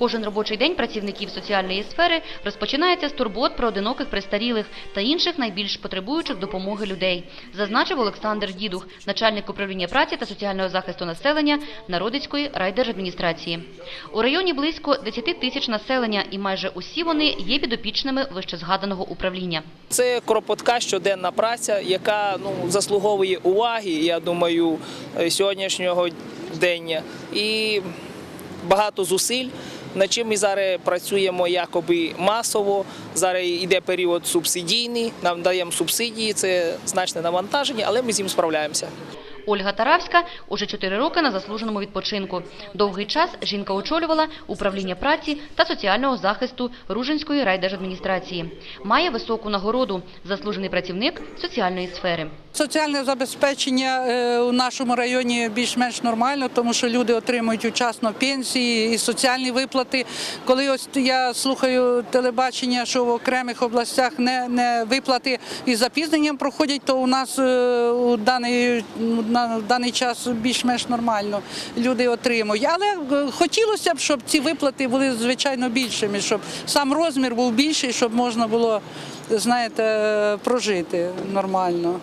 Кожен робочий день працівників соціальної сфери розпочинається з турбот про одиноких престарілих та інших найбільш потребуючих допомоги людей, зазначив Олександр Дідух, начальник управління праці та соціального захисту населення Народицької райдержадміністрації. У районі близько 10 тисяч населення, і майже усі вони є підопічними вищезгаданого управління. Це кропотка щоденна праця, яка ну заслуговує уваги. Я думаю, сьогоднішнього дня і багато зусиль. Над чим ми зараз працюємо якоби масово. Зараз йде період субсидійний, нам даємо субсидії, це значне навантаження, але ми з ним справляємося. Ольга Таравська уже 4 роки на заслуженому відпочинку. Довгий час жінка очолювала управління праці та соціального захисту Ружинської райдержадміністрації. Має високу нагороду – заслужений працівник соціальної сфери. Соціальне забезпечення е, у нашому районі більш-менш нормально, тому що люди отримують учасно пенсії і соціальні виплати. Коли ось я слухаю телебачення, що в окремих областях не, не виплати із запізненням проходять, то у нас е, у даний, на даний час більш-менш нормально люди отримують. Але е, хотілося б, щоб ці виплати були звичайно більшими, щоб сам розмір був більший, щоб можна було знаєте, прожити нормально.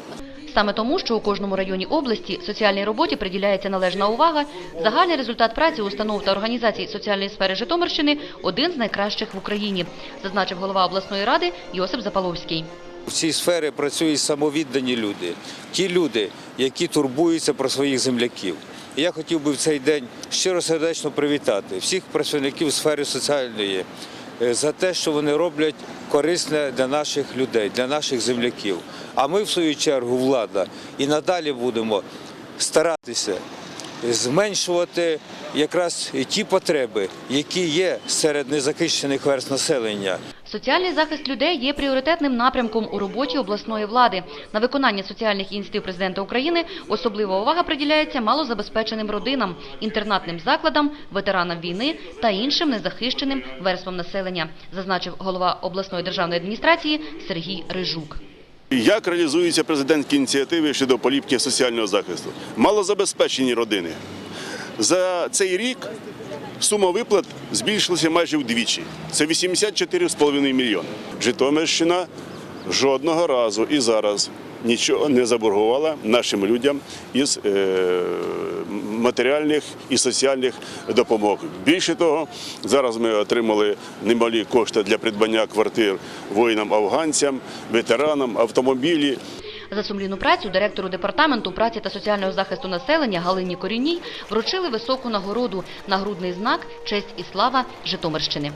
Саме тому, що у кожному районі області соціальній роботі приділяється належна увага, загальний результат праці установ та організацій соціальної сфери Житомирщини один з найкращих в Україні, зазначив голова обласної ради Йосип Запаловський. В цій сфері працюють самовіддані люди, ті люди, які турбуються про своїх земляків. Я хотів би в цей день щиро сердечно привітати всіх працівників сфери соціальної е, за те, що вони роблять корисне для наших людей, для наших земляків. А ми, в свою чергу, влада, і надалі будемо старатися зменшувати якраз ті потреби, які є серед незахищених верст населення. Соціальний захист людей є пріоритетним напрямком у роботі обласної влади. На виконання соціальних ініціатив президента України особлива увага приділяється малозабезпеченим родинам, інтернатним закладам, ветеранам війни та іншим незахищеним верствам населення, зазначив голова обласної державної адміністрації Сергій Рижук. Як реалізуються президентські ініціативи щодо поліпки соціального захисту? Малозабезпечені родини. За цей рік сума виплат збільшилася майже вдвічі. Це 84,5 мільйони. Житомирщина жодного разу і зараз нічого не заборгувала нашим людям із е, матеріальних і соціальних допомог. Більше того, зараз ми отримали немалі кошти для придбання квартир воїнам-афганцям, ветеранам, автомобілі. За сумлінну працю директору департаменту праці та соціального захисту населення Галині Коріній вручили високу нагороду – нагрудний знак «Честь і слава Житомирщини».